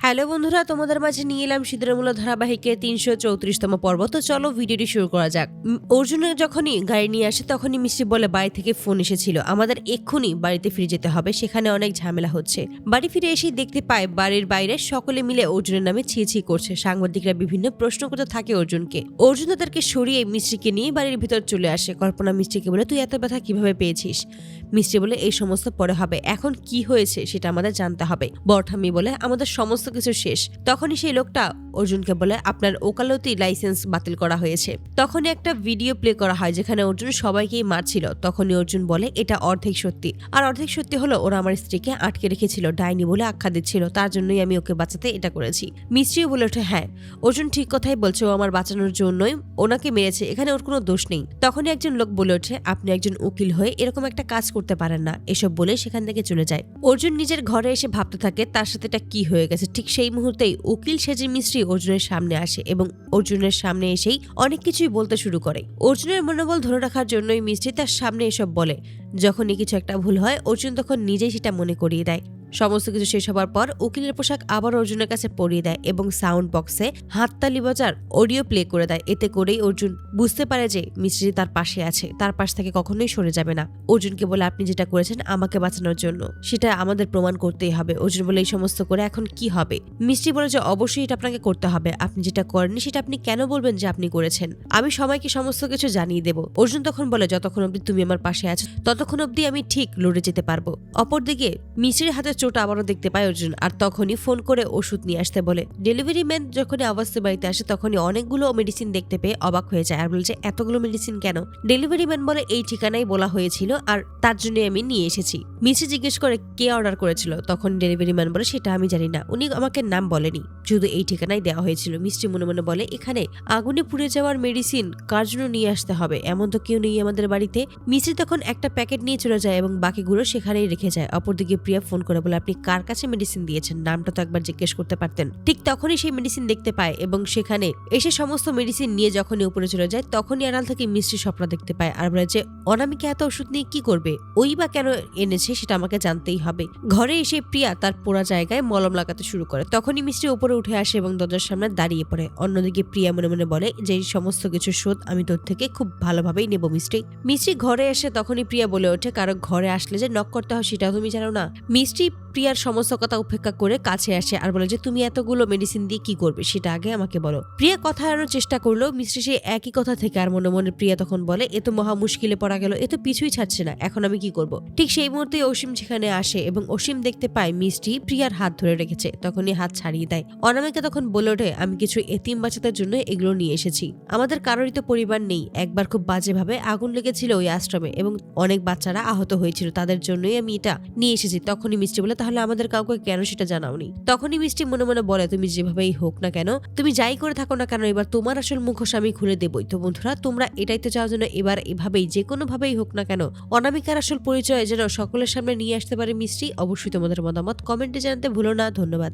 Hello বন্ধুরা তোমাদের মাঝে নিয়ে এলাম সিদ্ধরামূল ধারাবাহিকের তিনশো চৌত্রিশতম পর্ব। তো চলো ভিডিওটি শুরু করা যাক। উম, অর্জুনের যখনই গাড়ি নিয়ে আসে তখনই মিষ্টি বলে বাড়ি থেকে ফোন এসেছিল। আমাদের এক্ষুনি বাড়িতে ফিরে যেতে হবে। সেখানে অনেক ঝামেলা হচ্ছে। বাড়ি ফিরে এসেই দেখতে পায় বাড়ির বাইরে সকলে মিলে অর্জুনের নামে ছি ছি করছে। সাংবাদিকরা বিভিন্ন প্রশ্ন করতে থাকে অর্জুনকে। অর্জুন তাদেরকে সরিয়ে মিষ্টিকে নিয়ে বাড়ির ভিতর চলে আসে। কল্পনা মিষ্টিকে বলে তুই এত ব্যথা কীভাবে পেয়েছিস? মিষ্টি বলে, এই সমস্ত পরে হবে। এখন কি হয়েছে সেটা আমাদের জানতে হবে। বরঠামি বলে, আমাদের সমস্ত কিছু শেষ। তখনই সেই লোকটা অর্জুনকে বলে, আপনার ওকালতি লাইসেন্স বাতিল করা হয়েছে। তখনই একটা ভিডিও প্লে করা হয় যেখানে অর্জুন সবাইকেই মারছিল। তখনই অর্জুন বলে, এটা অর্ধেক সত্যি। আর অর্ধেক সত্যি হলো, ওরা আমার স্ত্রীকে আটকে রেখেছিল, ডাইনি বলে আখ্যা দিচ্ছিল। তার জন্যই আমি ওকে বাঁচাতে এটা করেছি। মিস্ত্রিও বলে ওঠে হ্যাঁ অর্জুন ঠিক কথাই বলছে, ও আমার বাঁচানোর জন্যই ওনাকে মেরেছে। এখানে ওর কোনো দোষ নেই। তখনই একজন লোক বলে ওঠে, আপনি একজন উকিল হয়ে এরকম একটা কাজ করতে পারেন না। এসব বলে সেখান থেকে চলে যায়। অর্জুন নিজের ঘরে এসে ভাবতে থাকে, তার সাথে এটা কি হয়ে গেছে? ঠিক সেই মুহূর্তেই উকিল সেজে মিস্ত্রি অর্জুনের সামনে আসে এবং অর্জুনের সামনে এসেই অনেক কিছুই বলতে শুরু করে। অর্জুনের মনোবল ধরে রাখার জন্যই মিস্ত্রি তার সামনে এসব বলে। যখনই কিছু একটা ভুল হয়, অর্জুন তখন নিজেই সেটা মনে করিয়ে দেয়। সমস্ত কিছু শেষ হবার পর উকিলের পোশাক আবার অর্জুনের কাছে পরিয়ে দেয় এবং সাউন্ড বক্সে হাততালি বাজার অডিও প্লে করে দেয়। এতে করেই অর্জুন বুঝতে পারে যে মিস্ত্রি তার পাশে আছে, তার পাশ থেকে কখনোই সরে যাবে না। অর্জুনকে বলে, আপনি যেটা করেছেন আমাকে বাঁচানোর জন্য, সেটা আমাদের প্রমাণ করতেই হবে। অর্জুন বলে, এই সমস্ত করে এখন কি হবে? মিষ্টি বলে যে, অবশ্যই এটা আপনাকে করতে হবে। আপনি যেটা করেননি, সেটা আপনি কেন বলবেন যে আপনি করেছেন? আমি সবাইকে সমস্ত কিছু জানিয়ে দেব। অর্জুন তখন বলে, যতক্ষণ অবধি তুমি আমার পাশে আছো, ততক্ষণ অবধি আমি ঠিক লড়ে যেতে পারব। অপরদিকে মিষ্টির হাতে চোট আবারও দেখতে পায় অর্জুন, আর তখনই ফোন করে ওষুধ নিয়ে আসতে বলে। ডেলিভারি ম্যান যখনই আবাসের বাড়িতে আসে, তখনই অনেকগুলো মেডিসিন দেখতে পেয়ে অবাক হয়ে যায়, আর বলছে, এতগুলো মেডিসিন কেন? ডেলিভারি ম্যান বলে, এই ঠিকানাই বলা হয়েছিল, আর তার জন্যই আমি নিয়ে এসেছি। মিষ্টি জিজ্ঞেস করে, কে অর্ডার করেছিল? তখন ডেলিভারি ম্যান বলে, সেটা আমি জানি না। উনি আমাকে নাম বলেনি, শুধু এই ঠিকানায় দেওয়া হয়েছিল। মিষ্টি মনে মনে বলে, এখানে আগুনে পুড়ে যাওয়ার মেডিসিন কার জন্য নিয়ে আসতে হবে? এমন তো কেউ নেই আমাদের বাড়িতে। মিষ্টি তখন একটা প্যাকেট নিয়ে চলে যায় এবং বাকিগুলো সেখানেই রেখে যায়। অপরদিকে প্রিয়া ফোন করে বলে, আপনি কার কাছে মেডিসিন দিয়েছেন? নামটা তো একবার জিজ্ঞেস করতে পারতেন। ঠিক তখনই সেই মেডিসিন দেখতে পায় এবং সেখানে এসে সমস্ত মেডিসিন নিয়ে যখনই উপরে চলে যায়, তখনই আড়াল থেকে মিষ্টি স্বপ্ন দেখতে পায় আর বলে যে অনামিকা এত ওষুধ নিয়ে কি করবে? ওই বা কেন এনেছে সেটা আমাকে জানতেই হবে। ঘরে এসে প্রিয়া তার পোড়া জায়গায় মলম লাগাতে শুরু করে। তখনই মিষ্টি উপরে উঠে আসে এবং দরজার সামনে দাঁড়িয়ে পড়ে। অন্যদিকে প্রিয়া মনে মনে বলে যে, সমস্ত কিছু শোধ, আমি তোর থেকে খুব ভালোভাবেই নেব মিষ্টি। মিষ্টি ঘরে এসে তখনই প্রিয়া বলে ওঠে, কারও ঘরে আসলে যে নক করতে হয় সেটা তুমি জানো না? মিষ্টি প্রিয়ার সমস্ত কথা উপেক্ষা করে কাছে আসে আর বলে যে, তুমি এতগুলো মেডিসিন দিয়ে কি করবে? সেটা আগে আমাকে বলো। প্রিয়া কথা এড়ানোর চেষ্টা করল মিষ্টি সেই একই কথা থেকে আর মনে মনে প্রিয়া তখন বলে, এ তো মহা মুশকিলে পড়া গেল, এ তো পিছুই ছাড়ছে না, এখন আমি কি করব? ঠিক সেই মুহূর্তে অসীম সেখানে আসে এবং অসীম দেখতে পায় মিষ্টি প্রিয়ার হাত ধরে রেখেছে, তখনই হাত ছাড়িয়ে দেয়। অনামিকা তখন বলে ওঠে, আমি কিছু এতিম বাচ্চাদের জন্য এগুলো নিয়ে এসেছি। আমাদের কারোরই তো পরিবার নেই। একবার খুব বাজেভাবে আগুন লেগেছিল ওই আশ্রমে এবং অনেক বাচ্চারা আহত হয়েছিল, তাদের জন্যই আমি এটা নিয়ে এসেছি, তখনই মিষ্টি বলে, তাহলে আমাদের কাউকে কেন সেটা জানাওনি? তখনই মিষ্টি মনে মনে বলে, তুমি যেভাবেই হোক না কেন, তুমি যাই করে থাকো না কেন, এবার তোমার আসল মুখোশ আমি খুলে দেবই। তো বন্ধুরা, তোমরা এটাই তো চাও যেন এবার এভাবেই যে কোনো ভাবেই হোক না কেন, অনামিকার আসল পরিচয় যেন সকলের সামনে নিয়ে আসতে পারে মিষ্টি। অবশ্যই তোমাদের মতামত কমেন্টে জানাতে ভুলো না। ধন্যবাদ।